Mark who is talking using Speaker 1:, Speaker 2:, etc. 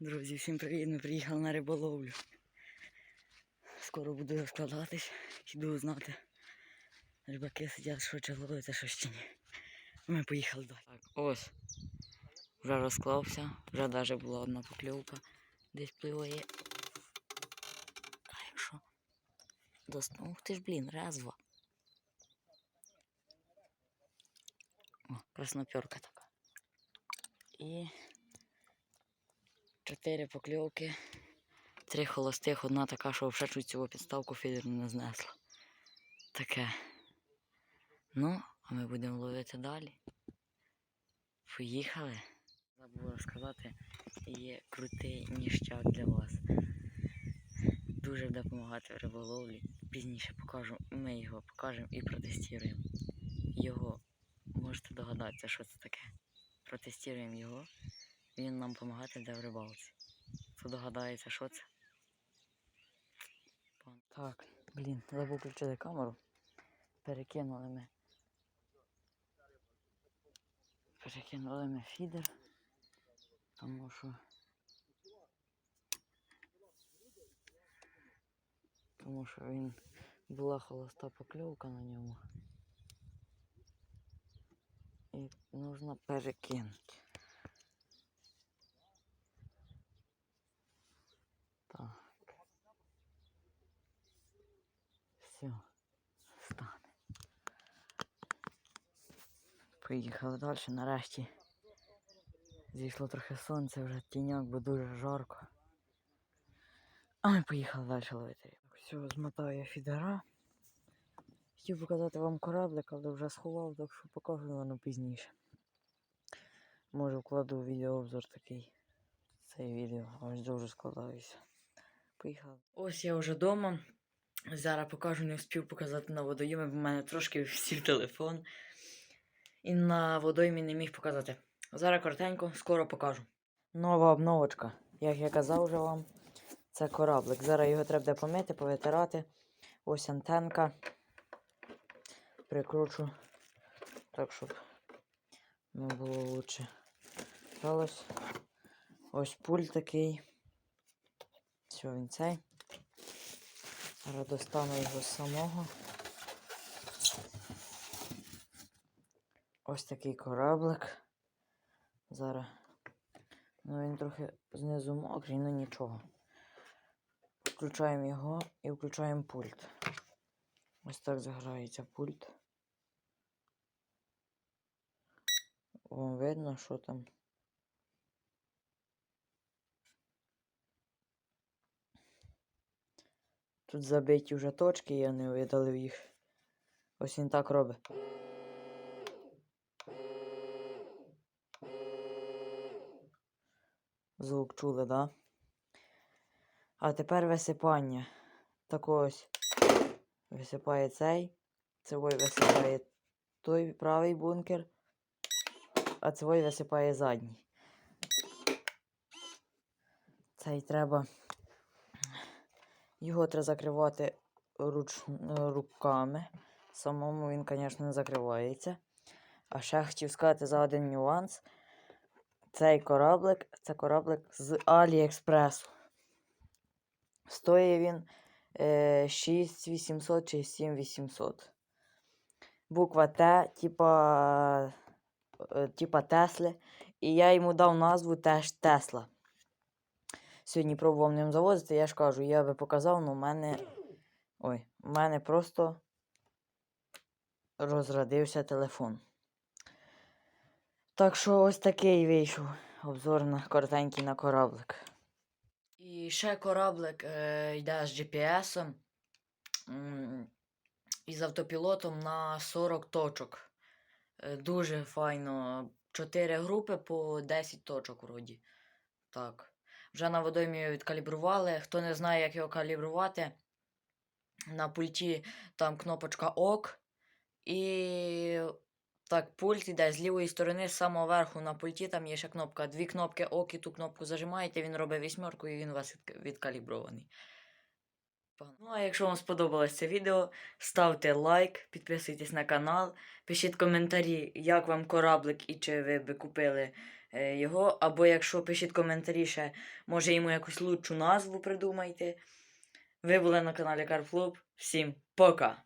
Speaker 1: Друзі, всім привіт! Ми приїхали на риболовлю. Скоро буду розкладатись, іду знати. Рибаки сидять, що чи ловити, що ще ні. Ми поїхали далі. Так, ось. Вже розклався, вже навіть була одна покльовка. Десь пливає. А якщо? Дост... Ух ти ж, блін, резво. О, красноперка така. І чотири покльовки, три холостих, одна така, що взагалі чуть цього підставку фідер не знесла. Таке. Ну, а ми будемо ловити далі. Поїхали. Забув розказати, є крутий ніштяк для вас. Дуже допомагати в риболовлі. Пізніше покажу, ми його покажемо і протестуємо. Його можете догадатися, що це таке. Протестуємо його. Він нам допомагати буде в рибалці. Хто догадається, що це? Так, блін, забув включити камеру. Перекинули ми. Перекинули ми фідер. Тому що. Тому що він була холоста покльовка на ньому. І нужно перекинути. Все. Стане. Поїхали далі нарешті. Зійшло трохи сонце, вже тіняк, бо дуже жарко. А ми поїхали далі ловити. Все, змотаю я фідера. Хотів показати вам кораблик, але вже сховав, так що покажу воно пізніше. Може вкладу відеообзор такий. Цей відео, ось дуже складаюся. Поїхали. Ось я вже вдома. Зараз покажу, не встиг показати на водойомі, бо в мене трошки сів телефон. І на водоймі не міг показати. Зараз коротенько, скоро покажу. Нова обновочка. Як я казав вже вам, це кораблик. Зараз його треба помити, повитирати. Ось антенка. Прикручу так, щоб не було лучше. Ось. Пульт такий. Все, він цей. Достану його самого. Ось такий кораблик. Зараз. Ну він трохи знизу мокрий, ну нічого. Включаємо його і включаємо пульт. Ось так заграється пульт. Вам видно, що там. Тут забиті вже точки, я не видалив їх. Ось він так робить. Звук чули, да? А тепер висипання. Так ось висипає цей. Цевой висипає той правий бункер, а цевой висипає задній. Цей треба. Його треба закривати руч... руками. Самому він, звісно, не закривається. А ще хотів сказати за один нюанс. Цей кораблик це кораблик з Аліекспресу. Стоїть він е, 6800 чи 7800. Буква Т, типа, е, типа Тесли. І я йому дав назву теж Тесла. Сьогодні пробував ним завозити, я ж кажу, я би показав, але в мене. Ой, у мене просто розрадився телефон. Так що ось такий вийшов обзор на коротенький на кораблик. І ще кораблик е, йде з GPS м, і з автопілотом на 40 точок. Е, дуже файно. 4 групи по 10 точок вроді. Так. Вже на водоймі відкалібрували. Хто не знає, як його калібрувати, на пульті там кнопочка ОК. І так, пульт іде з лівої сторони, з самого верху на пульті, там є ще кнопка. Дві кнопки ОК і ту кнопку зажимаєте, він робить вісьмерку і він у вас відкалібрований. Ну, а якщо вам сподобалось це відео, ставте лайк, підписуйтесь на канал, пишіть коментарі, як вам кораблик і чи ви би купили його. Або якщо пишіть коментарі ще, може йому якусь лучшу назву придумайте. Ви були на каналі CarFlop. Всім пока!